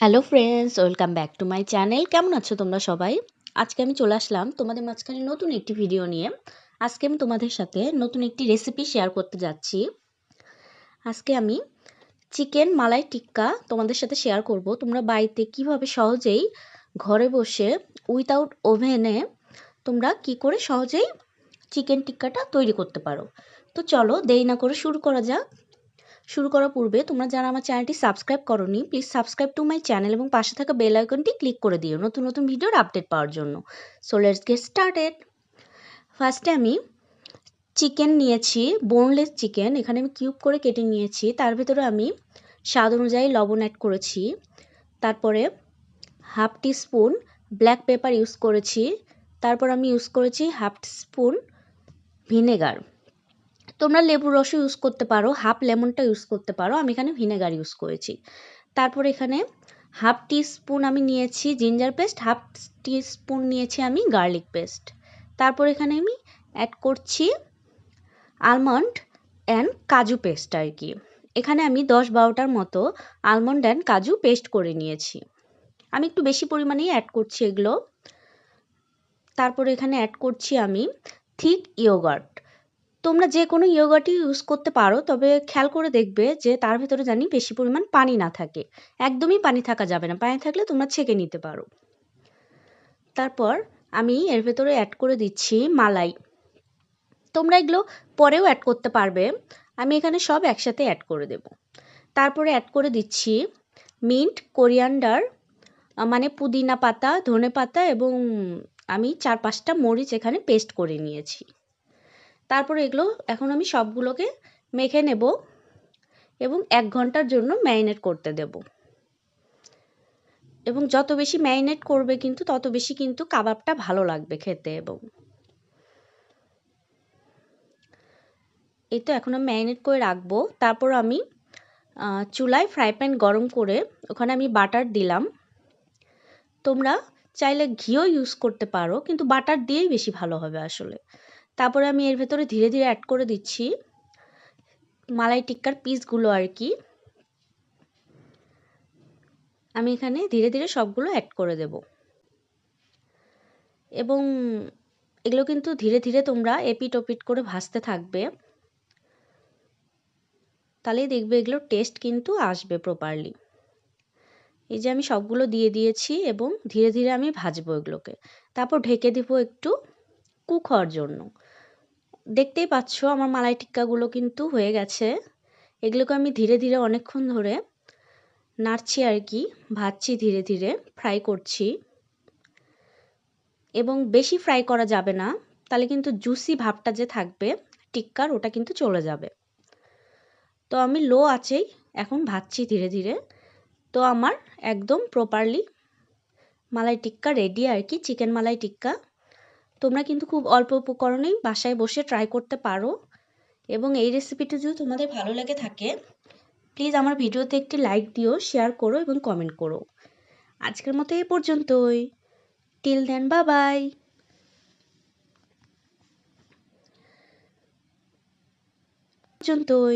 Hello friends welcome back to my channel কেমন আছো তোমরা সবাই? আজকে আমি চলে আসলাম তোমাদের মাঝখানে নতুন একটি ভিডিও নিয়ে। আজকে আমি তোমাদের সাথে নতুন একটি রেসিপি শেয়ার করতে যাচ্ছি। আজকে আমি চিকেন মালাই টিক্কা তোমাদের সাথে শেয়ার করব। তোমরা বাড়িতে কীভাবে সহজেই ঘরে বসে উইথাউট ওভেনে তোমরা কি করে সহজেই চিকেন টিক্কাটা তৈরি করতে পারো। তো চলো দেরি না করে শুরু করা যাক। শুরু করার পূর্বে তোমরা যারা আমার চ্যানেলটি সাবস্ক্রাইব করনি please subscribe to my channel এবং পাশে থাকা বেল আইকনটি ক্লিক করে দিও নতুন নতুন ভিডিওর আপডেট পাওয়ার জন্য। সো লেটস গেট স্টার্টেড ফার্স্টে আমি চিকেন নিয়েছি বোনলেস চিকেন এখানে আমি কিউব করে কেটে নিয়েছি। তার ভেতরে আমি স্বাদ অনুযায়ী লবণ অ্যাড করেছি। তারপরে half teaspoon black pepper use করেছি। তারপর আমি ইউজ করেছি হাফ স্পুন ভিনেগার তোমরা লেবুর রসও ইউজ করতে পারো হাফ লেমনটা ইউজ করতে পারো। আমি এখানে ভিনেগার ইউজ করেছি। তারপর এখানে হাফ স্পুন আমি নিয়েছি ginger paste half teaspoon নিয়েছি আমি গার্লিক পেস্ট তারপর এখানে আমি অ্যাড করছি আলমন্ড অ্যান্ড কাজু পেস্ট আর কি। এখানে আমি দশ বারোটার মতো আলমন্ড অ্যান্ড কাজু পেস্ট করে নিয়েছি। আমি একটু বেশি পরিমাণেই অ্যাড করছি এগুলো। তারপর এখানে অ্যাড করছি আমি থিক ইয়োগার্ট তোমরা যে কোনো ইয়োগাটি ইউজ করতে পারো, তবে খেয়াল করে দেখবে যে তার ভেতরে জানি বেশি পরিমাণ পানি না থাকে। একদমই পানি থাকা যাবে না। পানি থাকলে তোমরা ছেঁকে নিতে পারো। তারপর আমি এর ভেতরে অ্যাড করে দিচ্ছি মালাই। তোমরা এগুলো পরেও অ্যাড করতে পারবে। আমি এখানে সব একসাথে অ্যাড করে দেব। তারপরে অ্যাড করে দিচ্ছি মিন্ট কোরিয়ান্ডার মানে পুদিনা পাতা, ধনে পাতা এবং আমি চার পাঁচটা মরিচ এখানে পেস্ট করে নিয়েছি। তারপর এগুলো এখন আমি সবগুলোকে মেখে নেব এবং এক ঘণ্টার জন্য ম্যারিনেট করতে দেব। এবং যত বেশি ম্যারিনেট করবে কিন্তু তত বেশি কিন্তু কাবাবটা ভালো লাগবে খেতে এবং। এই তো এখন আমি ম্যারিনেট করে রাখব। তারপর আমি চুলায় ফ্রাই প্যান গরম করে ওখানে আমি বাটার দিলাম। তোমরা চাইলে ঘিও ইউজ করতে পারো, কিন্তু বাটার দিয়েই বেশি ভালো হবে আসলে। তারপরে আমি এর ভেতরে ধীরে ধীরে অ্যাড করে দিচ্ছি মালাই টিক্কার পিসগুলো আর কি। আমি এখানে ধীরে ধীরে সবগুলো অ্যাড করে দেব। এবং এগুলো কিন্তু ধীরে ধীরে তোমরা এপিট ওপিট করে ভাজতে থাকবে। তাহলেই দেখবে এগুলোর টেস্ট কিন্তু আসবে প্রপারলি এই যে আমি সবগুলো দিয়ে দিয়েছি এবং ধীরে ধীরে আমি ভাজবো এগুলোকে। তারপর ঢেকে দিব একটু কুক হওয়ার জন্য। দেখতেই পাচ্ছ আমার মালাই টিক্কাগুলো কিন্তু হয়ে গেছে। এগুলোকে আমি ধীরে ধীরে অনেকক্ষণ ধরে নাড়ছি আর কি, ভাজছি ধীরে ধীরে ফ্রাই করছি। এবং বেশি ফ্রাই করা যাবে না, তাহলে কিন্তু জুসি ভাবটা যে থাকবে, টিক্কার ওটা কিন্তু চলে যাবে। তো আমি লো আছেই, এখন ভাজছি ধীরে ধীরে। তো আমার একদম প্রপারলি মালাই টিক্কা রেডি আর কি চিকেন মালাই টিক্কা। তোমরা কিন্তু খুব অল্প উপকরণেই বাসায় বসে ট্রাই করতে পারো। এবং এই রেসিপিটি যদি তোমাদের ভালো লাগে থাকে প্লিজ আমার ভিডিওতে একটি লাইক দিও শেয়ার করো এবং কমেন্ট করো। আজকের মতো এ পর্যন্তই। টিল দেন বা বাই পর্যন্তই।